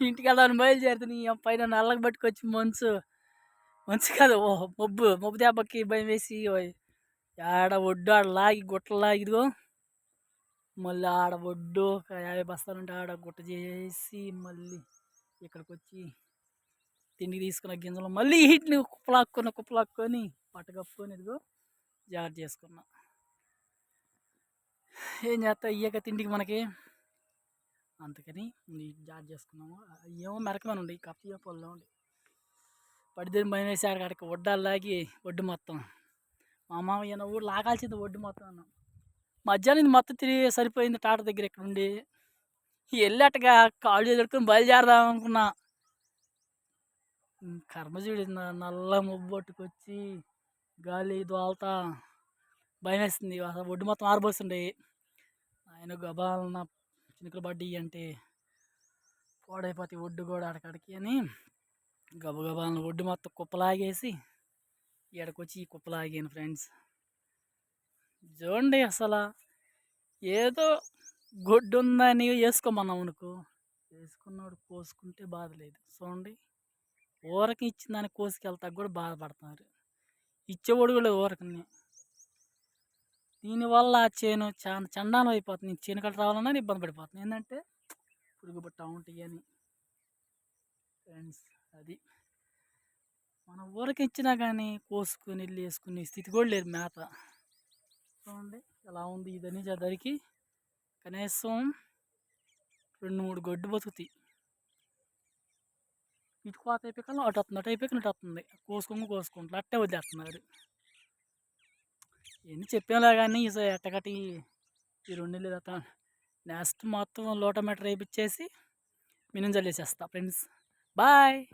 ఇంటికి వెళ్దామని బయలుదేరుతుంది నీ పైన నల్లకి పట్టుకొచ్చి మంచు. మంచు కాదు ఓ మబ్బు మబ్బు దెబ్బకి భయం వేసి ఆడ ఒడ్డు ఆడ లాగి గుట్టలు లాగిదిగో మళ్ళీ ఆడ ఒడ్డు ఒక యాభై బస్తాలు ఉంటే ఆడ గుట్ట చేసి మళ్ళీ ఇక్కడికి వచ్చి తిండి తీసుకున్న గింజలు మళ్ళీ వీటిని కుప్పలాక్కున్న కుప్పలాక్కొని పట్ట కప్పుకొని ఇదిగో జాగ్రత్త చేసుకున్నా. ఏం చేస్తా ఇయ్యక తిండికి మనకి అందుకని ముందు చేసుకున్నాము. ఏమో మెరకమని ఉండి కప్పియ పొలంలో ఉండి పడిదేని భయం వేసాడు ఆడికి ఒడ్డాలు లాగి ఒడ్డు మొత్తం. మా మామయ్య ఊరు లాగాల్సింది ఒడ్డు మొత్తం అన్నాం మధ్యాహ్నం ఇది మొత్తం తిరిగి సరిపోయింది టాట దగ్గర ఇక్కడ ఉండి. వెళ్ళటగా కాళ్ళు ఎదుర్కొని బయలుదేరదాం అనుకున్నా. కర్మజీవుడు నల్ల ముబ్బొట్టుకొచ్చి గాలి దోల్తా భయం వేస్తుంది. ఒడ్డు మొత్తం ఆరబోస్తుండే. ఆయన గబాలన చినుకులు పడ్డాయి అంటే పాడైపోతాయి ఒడ్డు కూడా అక్కడికి అని గబగబాలను ఒడ్డు మొత్తం కుప్పలాగేసి ఎడకొచ్చి ఈ కుప్పలాగాను ఫ్రెండ్స్. చూడండి అసలు ఏదో గొడ్డు ఉందని వేసుకోమన్నాం అనుకో వేసుకున్నాడు కోసుకుంటే బాధ లేదు. చూడండి ఊరకి ఇచ్చిన దాన్ని కోసుకెళ్తా కూడా బాధపడుతున్నారు. ఇచ్చేవాడు కూడా ఊరకని. దీనివల్ల ఆ చేను చాలా చండానం అయిపోతుంది. చేను కట్ట రావాలన్నా ఇబ్బంది పడిపోతుంది. ఏంటంటే పురుగు పుట్ట ఉంటాయి అని ఫ్రెండ్స్ అది. మన ఊరికి ఇచ్చినా కానీ కోసుకుని వెళ్ళి వేసుకునే స్థితి కూడా లేదు మేత. చూడండి ఎలా ఉంది ఇదని ధరికి. కనీసం రెండు మూడు గొడ్డు బతుకుతాయి. ఇటు కోత అయిపోయి అటు వస్తుంది అటు అయిపోయి ఇటు వస్తుంది. కోసుకొని కోసుకుంటారు అట్టే వదిలేస్తున్నారు. ఎన్ని చెప్పేలా కానీ ఎట్టగట్టి ఈ రెండు నెలలు నెక్స్ట్ మొత్తం లోటోమీటర్ వేయించేసి మినిమం చల్లేసేస్తా ఫ్రెండ్స్. బాయ్.